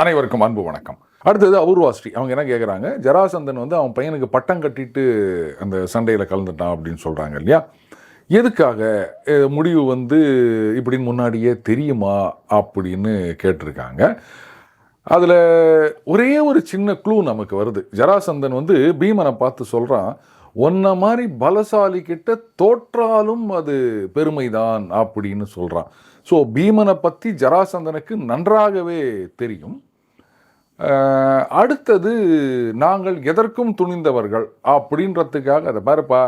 அனைவருக்கும் அன்பு வணக்கம். அடுத்தது அபூர்வாஸ்ரீ அவங்க என்ன கேட்குறாங்க ஜராசந்தன் வந்து அவன் பையனுக்கு பட்டம் கட்டிட்டு அந்த சண்டையில் கலந்துட்டான் அப்படின்னு சொல்கிறாங்க இல்லையா? எதுக்காக முடிவு வந்து இப்படின்னு முன்னாடியே தெரியுமா அப்படின்னு கேட்டிருக்காங்க. அதில் ஒரே ஒரு சின்ன க்ளூ நமக்கு வருது. ஜராசந்தன் வந்து பீமனை பார்த்து சொல்கிறான் ஒன்றை மாதிரி பலசாலி கிட்ட தோற்றாலும் அது பெருமைதான் அப்படின்னு சொல்கிறான் ஸோ பீமனை பற்றி ஜராசந்தனுக்கு நன்றாகவே தெரியும். அடுத்தது நாங்கள் எதற்கும் துணிந்தவர்கள். அப்படின்றதுக்காக அதை பாருப்பா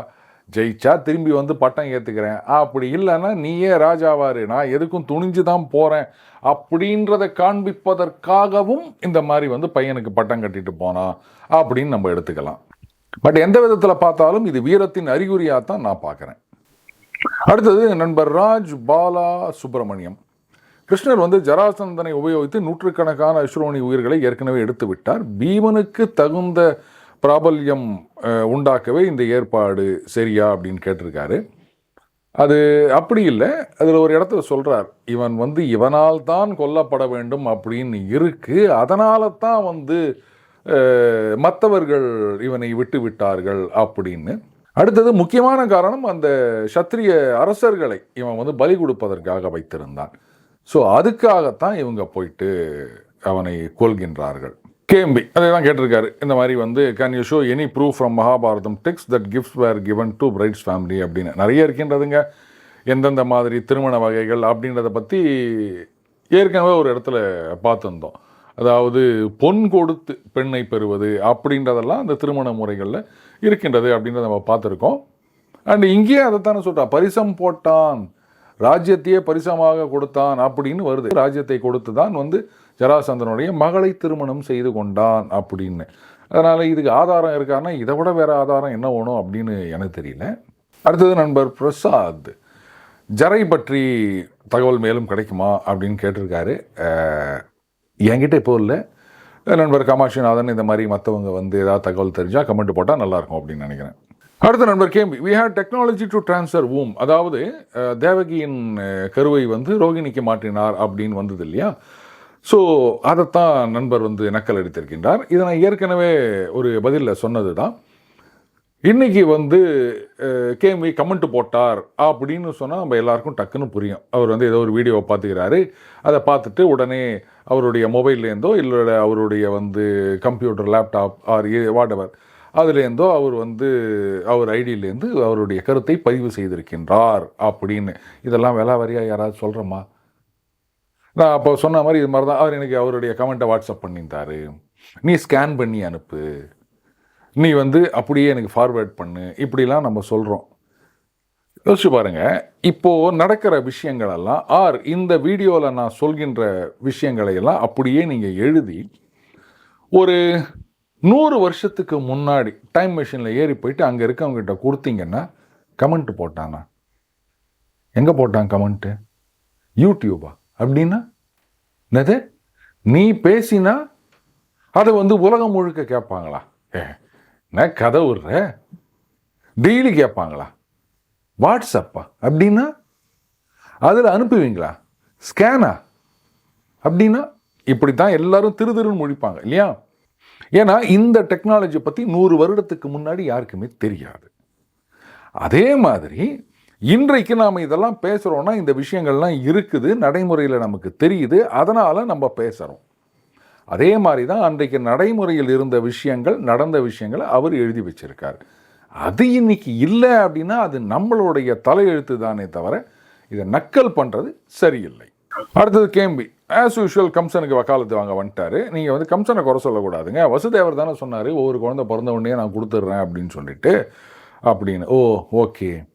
ஜெயிச்சா திரும்பி வந்து பட்டம் ஏற்றுக்கிறேன் அப்படி இல்லைன்னா நீயே ராஜாவாரு நான் எதுக்கும் துணிஞ்சு தான் போகிறேன் அப்படின்றத காண்பிப்பதற்காகவும் இந்த மாதிரி வந்து பையனுக்கு பட்டம் கட்டிட்டு போனான். அப்படின்னு நம்ம எடுத்துக்கலாம். பட் எந்த விதத்தில் பார்த்தாலும் இது வீரத்தின் அறிகுறியாக தான் நான் பார்க்குறேன். அடுத்தது நண்பர் ராஜ் பாலா சுப்பிரமணியம். கிருஷ்ணர் வந்து ஜராசந்தனை உபயோகித்து நூற்றுக்கணக்கான அஸ்ரோனி உயிர்களை ஏற்கனவே எடுத்து விட்டார் பீமனுக்கு தகுந்த பிராபல்யம் உண்டாக்கவே இந்த ஏற்பாடு சரியா அப்படின்னு கேட்டிருக்காரு. அது அப்படி இல்லை. அதில் ஒரு இடத்துல சொல்கிறார் இவன் வந்து இவனால் தான் கொல்லப்பட வேண்டும் அப்படின்னு இருக்கு. அதனால தான் வந்து மற்றவர்கள் இவனை விட்டு விட்டார்கள் அப்படின்னு. அடுத்தது முக்கியமான காரணம் அந்த சத்திரிய அரசர்களை இவன் வந்து பலி கொடுப்பதற்காக வைத்திருந்தான். ஸோ அதுக்காகத்தான் இவங்க போயிட்டு அவனை கொள்கின்றார்கள் கேம்பி அதை தான் கேட்டிருக்காரு. இந்த மாதிரி வந்து can you show any proof from Mahabharatam texts that gifts were given to brides family அப்படின்னு. நிறைய இருக்கின்றதுங்க. எந்தெந்த மாதிரி திருமண வகைகள் அப்படின்றத பற்றி ஏற்கனவே ஒரு இடத்துல பார்த்துருந்தோம். அதாவது பொன் கொடுத்து பெண்ணை பெறுவது அப்படின்றதெல்லாம் அந்த திருமண முறைகளில் இருக்கின்றது அப்படின்றத நம்ம பார்த்துருக்கோம். அண்ட் இங்கேயே அதைத்தானே சொல்கிறா பரிசம் போட்டான் ராஜ்யத்தையே பரிசமாக கொடுத்தான் அப்படின்னு வருது. ராஜ்யத்தை கொடுத்து தான் வந்து ஜராசந்தனுடைய மகளை திருமணம் செய்து கொண்டான் அப்படின்னு. அதனால் இதுக்கு ஆதாரம் இருக்கான்னா இதை விட வேறு ஆதாரம் என்ன வேணும் அப்படின்னு எனக்கு தெரியல. அடுத்தது நண்பர் பிரசாத். ஜரை பற்றி தகவல் மேலும் கிடைக்குமா அப்படின்னு கேட்டிருக்காரு. என்கிட்ட இப்போ இல்லை. நண்பர் காமாட்சிநாதன் இந்த மாதிரி மற்றவங்க வந்து ஏதாவது தகவல் தெரிஞ்சால் கமெண்ட் போட்டால் நல்லாயிருக்கும் அப்படின்னு நினைக்கிறேன். அடுத்த நண்பர் கேம்பி we had technology to transfer womb அதாவது தேவகியின் கருவை வந்து ரோகிணிக்கு மாற்றினார் அப்படின்னு வந்தது இல்லையா? ஸோ அதைத்தான் நண்பர் வந்து நக்கல் அடித்திருக்கின்றார். இதை நான் ஏற்கனவே ஒரு பதிலில் சொன்னது தான் இன்னைக்கு வந்து கேம்பி கமெண்ட் போட்டார் அப்படின்னு சொன்னால் நம்ம எல்லாருக்கும் டக்குன்னு புரியும். அவர் வந்து ஏதோ ஒரு வீடியோவை பார்த்துக்கிறாரு. அதை பார்த்துட்டு உடனே அவருடைய மொபைல்லேருந்தோ இல்லை அவருடைய வந்து computer laptop or what ever அதுலேருந்தோ அவர் வந்து அவர் ஐடியிலேருந்து அவருடைய கருத்தை பதிவு செய்திருக்கின்றார் அப்படின்னு. இதெல்லாம் விலா வரியாக யாராவது சொல்கிறோமா நான் அப்போ சொன்ன மாதிரி இது மாதிரி தான் அவர் எனக்கு அவருடைய கமெண்ட்டை வாட்ஸ்அப் பண்ணியிருந்தாரு. நீ ஸ்கேன் பண்ணி அனுப்பு. நீ வந்து அப்படியே எனக்கு ஃபார்வேர்ட் பண்ணு. இப்படிலாம் நம்ம சொல்கிறோம் யோசிச்சு பாருங்க. இப்போது நடக்கிற விஷயங்களெல்லாம் ஆர் இந்த வீடியோவில் நான் சொல்கின்ற விஷயங்களை எல்லாம் அப்படியே நீங்கள் எழுதி ஒரு நூறு வருஷத்துக்கு முன்னாடி டைம் மிஷினில் ஏறி போயிட்டு அங்கே இருக்கவங்ககிட்ட கொடுத்தீங்கன்னா கமெண்ட் போட்டானா? எங்கே போட்டான் கமெண்ட்டு யூடியூபா அப்படின்னா என்னது? நீ பேசினா அதை வந்து உலகம் முழுக்க கேட்பாங்களா? ஏ என்ன கதை விடுற? டெய்லி கேட்பாங்களா? வாட்ஸ்அப்பா அப்படின்னா அதில் அனுப்புவீங்களா? ஸ்கேனா அப்படின்னா இப்படி தான் எல்லாரும் திரு திருன்னு முழிப்பாங்க இல்லையா? ஏன்னா இந்த டெக்னாலஜி பற்றி நூறு வருடத்துக்கு முன்னாடி யாருக்குமே தெரியாது. அதே மாதிரி இன்றைக்கு நாம் இதெல்லாம் பேசுகிறோன்னா இந்த விஷயங்கள்லாம் இருக்குது நடைமுறையில் நமக்கு தெரியுது அதனால் நம்ம பேசுகிறோம் அதே மாதிரி தான் அன்றைக்கு நடைமுறையில் இருந்த விஷயங்கள் நடந்த விஷயங்களை அவர் எழுதி வச்சிருக்கார். அது இன்னைக்கு இல்லை அப்படின்னா அது நம்மளுடைய தலையெழுத்து தானே தவிர இதை நக்கல் பண்ணுறது சரியில்லை. அடுத்தது கேம்பி ஆஸ் யூஷுவல் கம்சனுக்கு வக்காலத்து வாங்க வந்துட்டாரு. நீங்கள் வந்து கம்சனை குறை சொல்லக்கூடாதுங்க. வசுதேவர் தானே சொன்னார் ஒவ்வொரு குழந்தை பிறந்த உடனே நான் கொடுத்துட்றேன் அப்படின்னு சொல்லிட்டு. அப்படின்னு. Oh okay.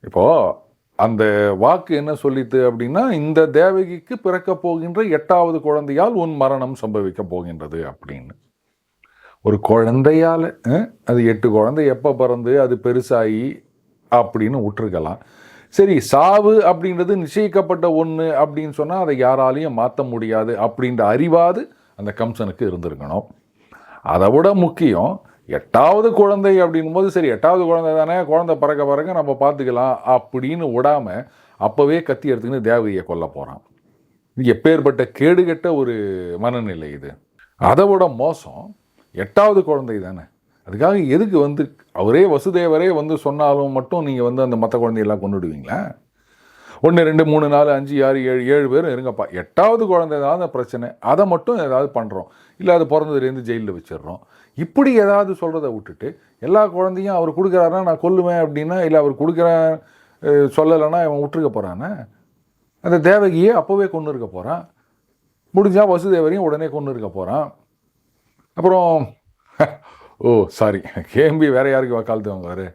இப்போது அந்த வாக்கு என்ன சொல்லித்து அப்படின்னா இந்த தேவகிக்கு பிறக்க போகின்ற எட்டாவது குழந்தையால் உன் மரணம் சம்பவிக்க போகின்றது அப்படின்னு. ஒரு குழந்தையால் அது எட்டு குழந்தை எப்போ பிறந்து அது பெருசாகி அப்படின்னு விட்டுருக்கலாம் சரி சாவு அப்படின்றது நிச்சயிக்கப்பட்ட ஒன்று அப்படின்னு சொன்னால் அதை யாராலையும் மாற்ற முடியாது அப்படின்ற அறிவாது அந்த கம்சனுக்கு இருந்திருக்கணும். அதை விட முக்கியம் எட்டாவது குழந்தை அப்படின் போது சரி எட்டாவது குழந்தை தானே குழந்தை பறக்க பறக்க நம்ம பார்த்துக்கலாம் அப்படின்னு விடாம அப்போவே கத்தி எடுத்துக்கின்னு தேவகியை கொல்ல போகிறான் எப்பேற்பட்ட கேடுகட்ட ஒரு மனநிலை இது. அதை விட மோசம் எட்டாவது குழந்தை தானே. அதுக்காக எதுக்கு வந்து அவரே வசுதேவரே வந்து சொன்னாலும் மட்டும் நீங்கள் வந்து அந்த மற்ற குழந்தையெல்லாம் கொண்டுடுவீங்களா ஒன்று ரெண்டு மூணு நாலு அஞ்சு ஆறு ஏழு ஏழு பேரும் இருங்கப்பா. எட்டாவது குழந்தை ஏதாவது பிரச்சனை. அதை மட்டும் ஏதாவது பண்ணுறோம் இல்லை அது பிறந்ததுலேருந்து ஜெயிலில் வச்சிடுறோம். இப்படி ஏதாவது சொல்கிறத விட்டுட்டு எல்லா குழந்தையும் அவர் கொடுக்குறாருன்னா நான் கொல்லுவேன் அப்படின்னா இல்லை அவர் கொடுக்குறேன் சொல்லலைன்னா இவன் விட்டுருக்க போகிறானே அந்த தேவகியை அப்போவே கொண்டு இருக்க போகிறான் முடிஞ்சால் வசுதேவரையும் உடனே கொண்டு இருக்க போகிறான் அப்புறம் ஓ சாரி கேம்பி வேற யாருக்கு வக்காலத்து வாங்குவார்?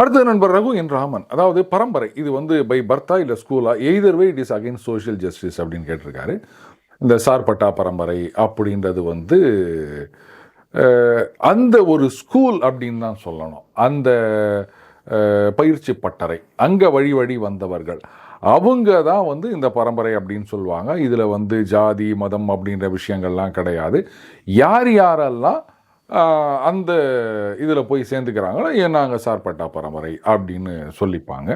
அடுத்தது நண்பர் ரகு என் ராமன். அதாவது பரம்பரை. இது வந்து பை பர்த்தா இல்லை ஸ்கூலா either way it is again social justice அப்படின்னு கேட்டிருக்காரு. இந்த சார்பட்டா பரம்பரை அப்படின்றது வந்து அந்த ஒரு ஸ்கூல் அப்படின்னு தான் சொல்லணும். அந்த பயிற்சி பட்டறை. அங்கே வழி வழி வந்தவர்கள். அவங்க தான் வந்து இந்த பரம்பரை அப்படின்னு சொல்லுவாங்க. இதில் வந்து ஜாதி மதம் அப்படின்ற விஷயங்கள்லாம் கிடையாது. யார் யாரெல்லாம் அந்த இதில் போய் சேர்ந்துக்கிறாங்களோ? ஏன் நாங்கள் சார்பட்டா பரம்பரை? அப்படின்னு சொல்லிப்பாங்க.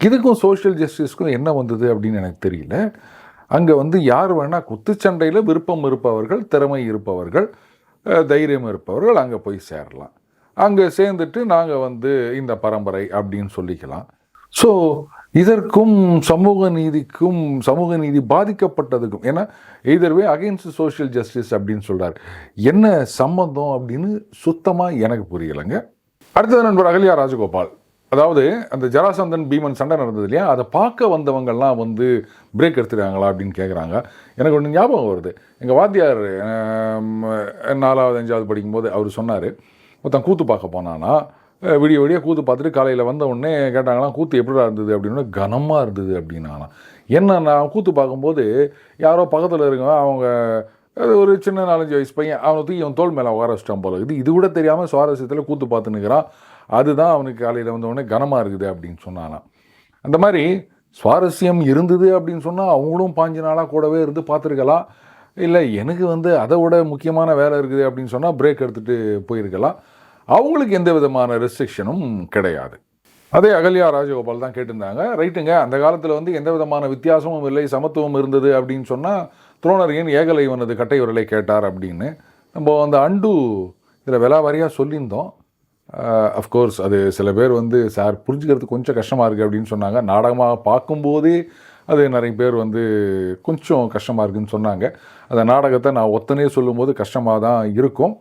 இதுக்கும் சோஷியல் ஜஸ்டிஸ்க்கும் என்ன வந்தது அப்படின்னு எனக்கு தெரியல. அங்கே வந்து யார் வேணால் குத்துச்சண்டையில் விருப்பம் இருப்பவர்கள் திறமை இருப்பவர்கள் தைரியம் இருப்பவர்கள் அங்கே போய் சேரலாம். அங்கே சேர்ந்துட்டு நாங்கள் வந்து இந்த பரம்பரை அப்படின்னு சொல்லிக்கலாம். ஸோ இதற்கும் சமூக நீதிக்கும் சமூக நீதி பாதிக்கப்பட்டதுக்கும் ஏன்னா எய்தர்வே அகெயின்ஸ்ட் சோஷியல் ஜஸ்டிஸ் அப்படின்னு சொல்கிறார் என்ன சம்மந்தம் அப்படின்னு சுத்தமாக எனக்கு புரியலைங்க. அடுத்தது நண்பர் அகல்யா ராஜகோபால். அதாவது அந்த ஜராசந்தன் பீமன் சண்டை நடந்தது இல்லையா? அதை பார்க்க வந்தவங்கள்லாம் வந்து பிரேக் எடுத்துட்டாங்களா அப்படின்னு கேட்குறாங்க எனக்கு ஒன்று ஞாபகம் வருது. எங்கள் வாத்தியார் நாலாவது அஞ்சாவது படிக்கும்போது அவர் சொன்னார். ஒருத்தன் கூத்து பார்க்க போனானா விடிய விடிய கூத்து பார்த்துட்டு காலையில் வந்த உடனே கேட்டாங்களாம் கூத்து எப்படிடா இருந்தது? அப்படின்னு கனமாக இருந்தது அப்படின்னாலாம் என்ன நான் கூத்து பார்க்கும்போது யாரோ பக்கத்தில் இருக்கவங்க அவங்க அது ஒரு சின்ன நாலஞ்சு வயசு பையன் அவனை தூக்கி அவன் தோல் மேலே உகார வச்சிட்டான் போல இது இது கூட தெரியாமல் சுவாரஸ்யத்தில் கூத்து பார்த்துன்னுக்கிறான் அதுதான் அவனுக்கு காலையில் வந்த உடனே கனமாக இருக்குது அப்படின்னு சொன்னானாம் அந்த மாதிரி சுவாரஸ்யம் இருந்தது அப்படின்னு சொன்னால் அவங்களும் பாஞ்சு நாளாக கூடவே இருந்து பார்த்துருக்கலாம். இல்லை எனக்கு வந்து அதை விட முக்கியமான வேலை இருக்குது அப்படின்னு சொன்னால் பிரேக் எடுத்துகிட்டு போயிருக்கலாம். அவங்களுக்கு எந்த விதமான ரெஸ்ட்ரிக்ஷனும் கிடையாது. அதே அகல்யா ராஜகோபால் தான் கேட்டிருந்தாங்க. ரைட்டுங்க அந்த காலத்தில் வந்து எந்த விதமான வித்தியாசமும் இல்லை சமத்துவம் இருந்தது அப்படின்னு சொன்னால் துரோணர் ஏன் ஏகலைவனது கட்டை விரலை கேட்டார் அப்படின்னு. நம்ம அந்த அண்டு இதில் விலாவாரியாக சொல்லியிருந்தோம். அஃப்கோர்ஸ் அது சில பேர் வந்து சார் புரிஞ்சுக்கிறது கொஞ்சம் கஷ்டமாக இருக்குது அப்படின்னு சொன்னாங்க. நாடகமாக பார்க்கும்போதே அது நிறைய பேர் வந்து கொஞ்சம் கஷ்டமாக இருக்குதுன்னு சொன்னாங்க. அந்த நாடகத்தை நான் ஒத்தனே சொல்லும்போது கஷ்டமாக தான் இருக்கும்.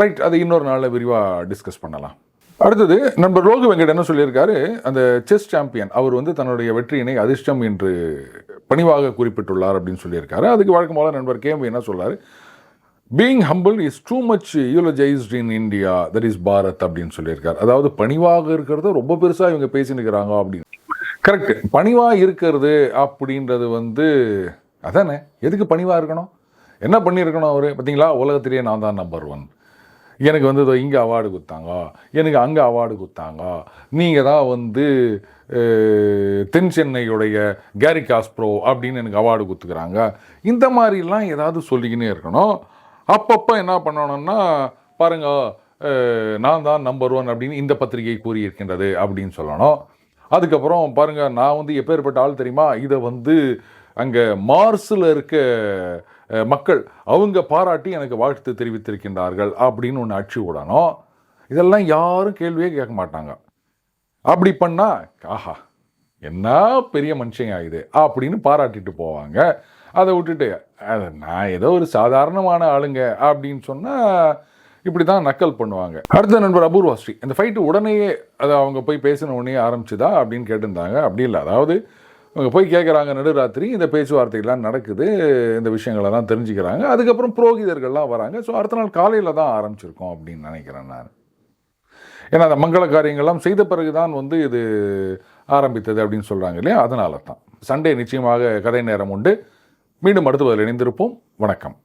ரைட் அதை இன்னொரு நாளில் விரிவாக டிஸ்கஸ் பண்ணலாம். அடுத்தது நண்பர் ரோகு வெங்கட் என்ன சொல்லியிருக்காரு? அந்த செஸ் சாம்பியன் அவர் வந்து தன்னுடைய வெற்றியினை அதிர்ஷ்டம் என்று பணிவாக குறிப்பிட்டுள்ளார் அப்படின்னு சொல்லியிருக்காரு. அதுக்கு வழக்கம் போல நண்பர் கேம் என்ன சொல்றாரு? Being humble is too much eulogised in India that is Bharat அப்படின்னு சொல்லியிருக்காரு. அதாவது பணிவாக இருக்கிறத ரொம்ப பெருசாக இவங்க பேசினுக்கிறாங்க அப்படின்னு. கரெக்ட் பணிவாக இருக்கிறது அப்படின்றது வந்து அதானே? எதுக்கு பணிவாக இருக்கணும்? என்ன பண்ணியிருக்கணும் அவர்? பார்த்தீங்களா? உலகத்திலேயே நான் தான் நம்பர் ஒன் எனக்கு வந்து இதோ இங்கே அவார்டு கொடுத்தாங்க. எனக்கு அங்கே அவார்டு கொடுத்தாங்க. நீங்கள் தான் வந்து தென் சென்னையுடைய கேரி காஸ்ப்ரோ அப்படின்னு எனக்கு அவார்டு கொடுத்துக்கிறாங்க. இந்த மாதிரிலாம் ஏதாவது சொல்லிக்கினே இருக்கணும். அப்பப்போ என்ன பண்ணணும்னா பாருங்க நான் தான் நம்பர் ஒன் அப்படின்னு இந்த பத்திரிகை கூறியிருக்கின்றது அப்படின்னு சொல்லணும். அதுக்கப்புறம் பாருங்கள் நான் வந்து எப்பேற்பட்ட ஆள் தெரியுமா? இதை வந்து அங்கே மார்ஸில் இருக்க மக்கள் அவங்க பாராட்டி எனக்கு வாழ்த்து தெரிவித்திருக்கின்றார்கள் அப்படின்னு ஒன்று அடிச்சு விடணும் இதெல்லாம் யாரும் கேள்வியே கேட்க மாட்டாங்க. அப்படி பண்ணால் ஆஹா என்ன பெரிய மனுஷங்க ஆகுது அப்படின்னு பாராட்டிட்டு போவாங்க. அதை விட்டுட்டு அது நான் ஏதோ ஒரு சாதாரணமான ஆளுங்க அப்படின்னு சொன்னால் இப்படி தான் நக்கல் பண்ணுவாங்க. அடுத்த நண்பர் அபூர்வாஸ்ரீ இந்த ஃபைட்டு உடனேயே அதை அவங்க போய் பேசின உடனே ஆரம்பிச்சுதா அப்படின்னு கேட்டிருந்தாங்க. அப்படி இல்லை. அதாவது அவங்க போய் கேட்குறாங்க நடுராத்திரி. இந்த பேச்சுவார்த்தைகள்லாம் நடக்குது. இந்த விஷயங்களெல்லாம் தெரிஞ்சுக்கிறாங்க. அதுக்கப்புறம் புரோகிதர்கள்லாம் வராங்க. ஸோ அடுத்த நாள் காலையில் தான் ஆரம்பிச்சிருக்கோம் அப்படின்னு நினைக்கிறேன் நான். ஏன்னா அந்த மங்கள காரியங்கள்லாம் செய்த பிறகு தான் வந்து இது ஆரம்பித்தது அப்படின்னு சொல்கிறாங்க இல்லையா? அதனால தான் சண்டே நிச்சயமாக கதை நேரம் உண்டு. மீண்டும் அடுத்து இணைந்திருப்போம். வணக்கம்.